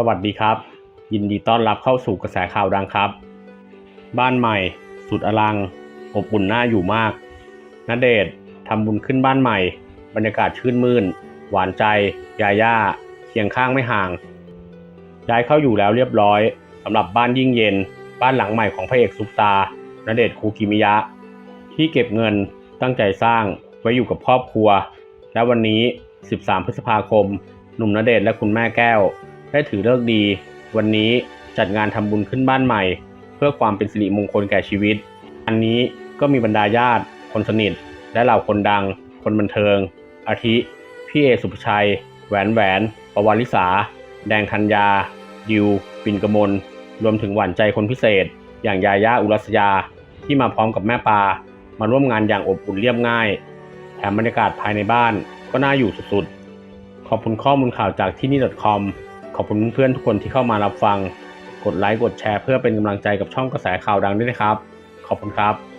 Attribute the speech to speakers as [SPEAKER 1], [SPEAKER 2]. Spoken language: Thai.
[SPEAKER 1] สวัสดีครับ ยินดีต้อนรับเข้าสู่กระแสข่าวดังครับ บ้านใหม่ สุดอลังอบอุ่นน่าอยู่มากณเดชทำบุญขึ้นบ้านใหม่ บรรยากาศชื่นมื่น หวานใจ ยาย่าเคียงข้างไม่ห่างย้ายเข้าอยู่แล้วเรียบร้อยสำหรับบ้านยิ่งเย็น บ้านหลังใหม่ของพระเอกซุปตาณเดชคูกิมิยะ ที่เก็บเงินตั้งใจสร้างไว้อยู่กับครอบครัว และวันนี้ 13 พฤษภาคม หนุ่มณเดชและคุณแม่แก้ว ได้ถือเลิกดี วันนี้จัดงานทำบุญขึ้นบ้านใหม่ เพื่อความเป็นสิริมงคลแก่ชีวิต อันนี้ก็มีบรรดาญาติ คนสนิท และเหล่าคนดัง คนบันเทิง อาทิ พี่เอสุภชัย แหวนแหวนประวัลิสาแดงธัญญา ดิว ปิ่นกมล รวมถึงหวานใจคนพิเศษ อย่างยาย่าอุรัสยา ที่มาพร้อมกับแม่ปา มาร่วมงานอย่างอบอุ่นเรียบง่าย แถมบรรยากาศภายในบ้านก็น่าอยู่สุดๆ ขอบคุณข้อมูลข่าวจากที่นี่ .com ขอบคุณเพื่อนทุกคนที่เข้ามารับฟัง กดไลค์กดแชร์เพื่อเป็นกำลังใจกับช่องกระแสข่าวดังด้วยนะครับ ขอบคุณครับ